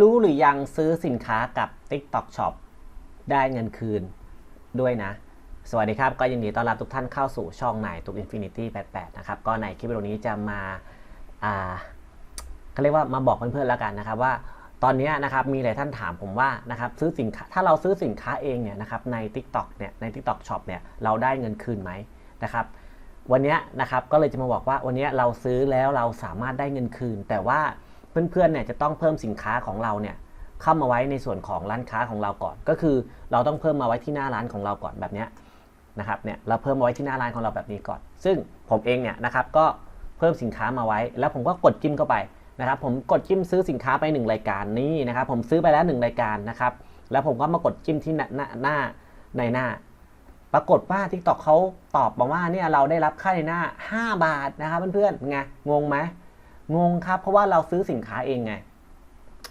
รู้หรือยังซื้อสินค้ากับ TikTok Shop ได้เงินคืนด้วยนะ สวัสดีครับ ก็ยินดีต้อนรับทุกท่านเข้าสู่ช่องนายตุก Infinity 88 นะครับ ก็ในคลิปวิดีโอนี้จะมาอ่าเขาเรียกว่ามาบอกเพื่อนๆแล้วกันนะครับว่าตอนนี้นะครับมีหลายท่านถามผมว่านะครับซื้อสินค้าถ้าเราซื้อสินค้าเองเนี่ยนะครับใน TikTok เนี่ยใน TikTok Shop เนี่ยเราได้เงินคืนไหมนะครับวันนี้นะครับก็เลยจะมาบอกว่าวันนี้เราซื้อแล้วเราสามารถได้เงินคืน แต่ว่า เพื่อนๆเนี่ยจะต้องเพิ่มสินค้าของเราเนี่ยเข้ามาไว้ในส่วนของร้านค้าของเราก่อน ก็คือเราต้องเพิ่มมาไว้ที่หน้าร้านของเราก่อนแบบนี้นะครับเนี่ยเราเพิ่มมาไว้ที่หน้าร้านของเราแบบนี้ก่อน ซึ่งผมเองเนี่ยนะครับก็เพิ่มสินค้ามาไว้ แล้วผมก็กดจิ้มเข้าไปนะครับผมกดจิ้มซื้อสินค้าไป 1 รายการนี่นะครับผมซื้อไปแล้ว 1 รายการนะครับแล้วผมก็มากดจิ้มที่หน้าหน้าหน้าในหน้า ปรากฏว่า TikTok เขาตอบมาว่าเนี่ยเราได้รับค่าในหน้า 5 บาทนะครับเพื่อนๆไงงงไหม งงครับ เพราะว่าเราซื้อสินค้าเองไง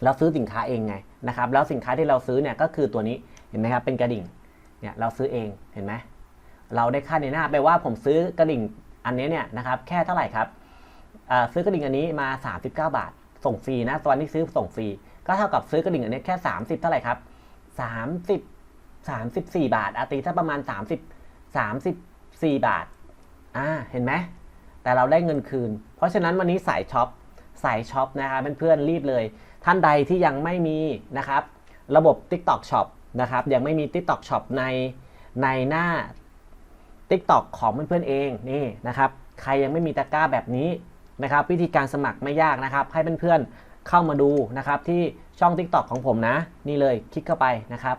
เราซื้อสินค้าเองไงนะครับ แล้วสินค้าที่เราซื้อเนี่ยก็คือตัวนี้เห็นไหมครับเป็นกระดิ่งเนี่ยเราซื้อเองเห็นไหมเราได้ค่าในหน้าแปลว่าผมซื้อกระดิ่งอันนี้เนี่ยนะครับแค่เท่าไหร่ครับซื้อกระดิ่งอันนี้มา 39 บาท ส่งฟรีนะตอนนี้ซื้อส่งฟรี ก็เท่ากับซื้อกระดิ่งอันนี้แค่ 30 เท่าไหร่ครับ 30 34 บาทอาตีถ้าประมาณ 30 34 บาทอ่าเห็นไหม แต่เราได้เงินคืน เพราะฉะนั้นวันนี้สายช็อปสายช็อปนะครับเพื่อนๆรีบเลย ท่านใดที่ยังไม่มีนะครับ ระบบ TikTok Shop นะครับยังไม่มี TikTok Shop ในในหน้า TikTok ของเพื่อนๆเองนี่นะครับใครยังไม่มีตะกร้าแบบนี้นะครับ วิธีการสมัครไม่ยากนะครับ ให้เพื่อนๆเข้ามาดูนะครับที่ช่อง TikTok ของผมนะ นี่เลยคลิกเข้าไปนะครับ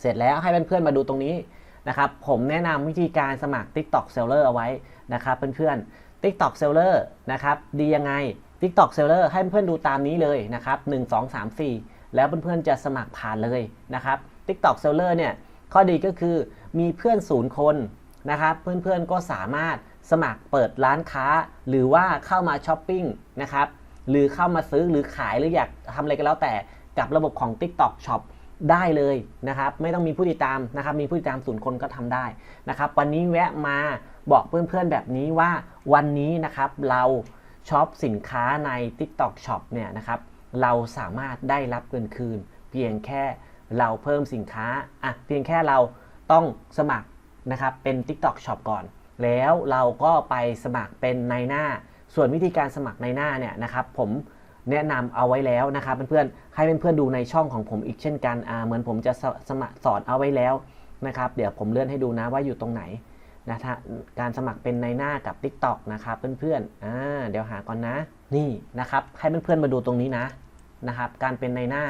เสร็จแล้วให้เพื่อนๆมาดูตรงนี้ นะครับผมแนะนำวิธีการสมัคร TikTok Seller เอาไว้นะครับเพื่อนๆ TikTok Seller นะครับดียังไง TikTok Seller ให้เพื่อนดูตามนี้เลยนะครับ1 2 3 4 แล้วเพื่อนๆจะสมัครผ่านเลยนะครับ TikTok Seller เนี่ยข้อดีก็คือมีเพื่อนศูนย์คนนะครับเพื่อนๆก็สามารถสมัครเปิดร้านค้า หรือว่าเข้ามาช้อปปิ้งนะครับหรือเข้ามาซื้อหรือขายหรืออยากทำอะไรก็แล้วแต่กับระบบของ TikTok Shop ได้เลยนะครับไม่ต้องมีผู้ติดตามนะครับมีผู้ติดตามศูนย์คนก็ทำได้นะครับวันนี้แวะมาบอกเพื่อนๆแบบนี้ว่าวันนี้นะครับเราช็อปสินค้าใน TikTok Shop เนี่ยนะครับเราสามารถได้รับเงินคืน เพียงแค่เราเพิ่มสินค้าอะเพียงแค่เราต้องสมัครนะครับเป็น TikTok Shop ก่อน แล้วเราก็ไปสมัครเป็นในหน้า ส่วนวิธีการสมัครในหน้าเนี่ยนะครับผม แนะนำเอาไว้แล้วนะครับเพื่อนๆให้เพื่อนๆดูในช่องของผมอีกเช่นกันอ่าเหมือนผมจะสสมัครสอนเอาไว้แล้วนะครับ เดี๋ยวผมเลื่อนให้ดูนะว่าอยู่ตรงไหนนะฮะการสมัครเป็นในหน้ากับ TikTok นะครับเพื่อนๆอ่าเดี๋ยวหาก่อนนะนี่นะครับให้เพื่อนๆมาดูตรงนี้นะนะครับการเป็นในหน้า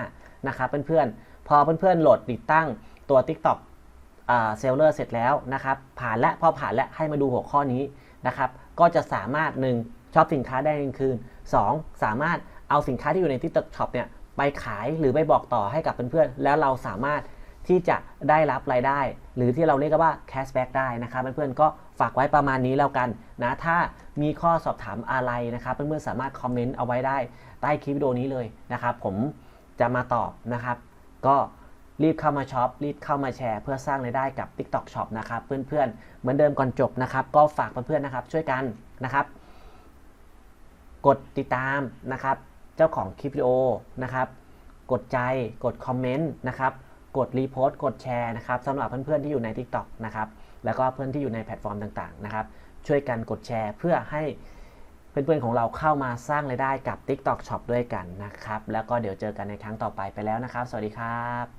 นะครับเพื่อนๆพอเพื่อนๆโหลดติดตั้งตัว TikTok เซลเลอร์เสร็จแล้วนะครับผ่านและพอผ่านและให้มาดูหัวข้อนี้นะครับก็จะสามารถ 1. ชอบสินค้าได้เงินคืน 2. สามารถ เอาสินค้าที่อยู่ใน TikTok Shop เนี่ยไปขายหรือไปบอกต่อให้กับเพื่อนๆ แล้วเราสามารถที่จะได้รับรายได้ หรือที่เราเรียกว่า cashback ได้นะครับเพื่อนๆก็ฝากไว้ประมาณนี้แล้วกันนะถ้ามีข้อสอบถามอะไรนะครับเพื่อนๆสามารถคอมเมนต์เอาไว้ได้ใต้คลิปวิดีโอนี้เลยนะครับ ผมจะมาตอบนะครับ ก็รีบเข้ามาช็อปรีบเข้ามาแชร์เพื่อสร้างรายได้กับ TikTok Shop นะครับเพื่อนๆ เหมือนเดิมก่อนจบนะครับ ก็ฝากเพื่อนๆนะครับช่วยกันนะครับ กดติดตามนะครับ จ้าของคลิปวิดีโอนะครับ กดใจ กดคอมเมนต์นะครับ กดรีโพสต์ กดแชร์นะครับสำหรับเพื่อนๆที่อยู่ใน TikTok นะครับ แล้วก็เพื่อนที่อยู่ในแพลตฟอร์มต่างๆนะครับ ช่วยกันกดแชร์เพื่อให้เพื่อนๆของเราเข้ามาสร้างรายได้กับ TikTok Shop ด้วยกันนะครับ แล้วก็เดี๋ยวเจอกันในครั้งต่อไปไปแล้วนะครับ สวัสดีครับ